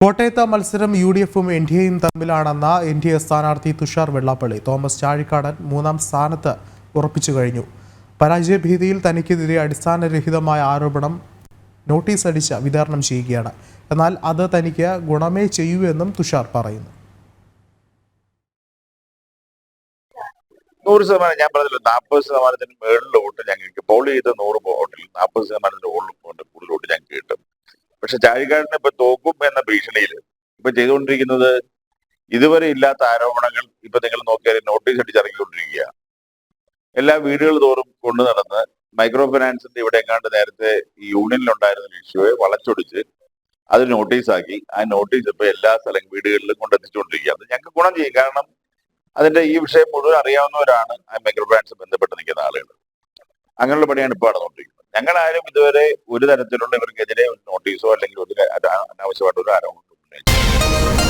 കോട്ടയത്ത് മത്സരം U D എഫും എൻ ഡി എയും തമ്മിലാണെന്ന എൻ ഡി എ സ്ഥാനാർത്ഥി തുഷാർ വെള്ളാപ്പള്ളി. തോമസ് ചാഴിക്കാടൻ മൂന്നാം സ്ഥാനത്ത് ഉറപ്പിച്ചു കഴിഞ്ഞു. പരാജയഭീതിയിൽ തനിക്കെതിരെ അടിസ്ഥാനരഹിതമായ ആരോപണം നോട്ടീസ് അടിച്ച് വിതരണം ചെയ്യുകയാണ്. എന്നാൽ അത് തനിക്ക് ഗുണമേ ചെയ്യൂ എന്നും തുഷാർ പറയുന്നു. നൂറ് ശതമാനം ഞാൻ പറഞ്ഞല്ലോ നാൽപ്പത് ശതമാനത്തിന് മേളിൽ വോട്ട് ഞങ്ങൾക്ക് പോൾ ചെയ്ത നൂറ് വോട്ടിൽ നാൽപ്പത് ശതമാനത്തിന്റെ വോട്ട് കൂടുതൽ വോട്ട് ഞങ്ങൾക്ക് കിട്ടും പക്ഷെ ചാഴിക്കാടിന് ഇപ്പൊ തോക്കും എന്ന ഭീഷണിയിൽ ഇപ്പൊ ചെയ്തുകൊണ്ടിരിക്കുന്നത് ഇതുവരെ ഇല്ലാത്ത ആരോപണങ്ങൾ ഇപ്പൊ നിങ്ങൾ നോക്കിയാൽ നോട്ടീസ് അടിച്ചിറങ്ങിക്കൊണ്ടിരിക്കുക. എല്ലാ വീടുകൾ തോറും കൊണ്ടു നടന്ന് മൈക്രോ ഫിനാൻസിന്റെ ഇവിടെ എങ്ങാണ്ട് നേരത്തെ ഈ യൂണിയനിലുണ്ടായിരുന്ന ഇഷ്യൂയെ വളച്ചൊടിച്ച് അത് നോട്ടീസാക്കി. ആ നോട്ടീസ് ഇപ്പൊ എല്ലാ സ്ഥലം വീടുകളിലും കൊണ്ടെത്തിച്ചുകൊണ്ടിരിക്കുക അത് ഞങ്ങൾക്ക് ഗുണം ചെയ്യും. കാരണം അതിന്റെ ഈ വിഷയം മുഴുവൻ അറിയാവുന്നവരാണ് ആ മൈക്രോ ഫിനാൻസ് ബന്ധപ്പെട്ട് നിൽക്കുന്ന ആളുകൾ. അങ്ങനെയുള്ള പണിയാണ് ഇപ്പോൾ നടന്നുകൊണ്ടിരിക്കുന്നത്. ഞങ്ങൾ ആരും ഇതുവരെ ഒരു തരത്തിലുള്ള ഇവർക്കെതിരെ നോട്ടീസോ അല്ലെങ്കിൽ ഒരു അനാവശ്യമായിട്ട് ഒരു ആരോപണം ഉന്നയിച്ചിട്ടില്ല.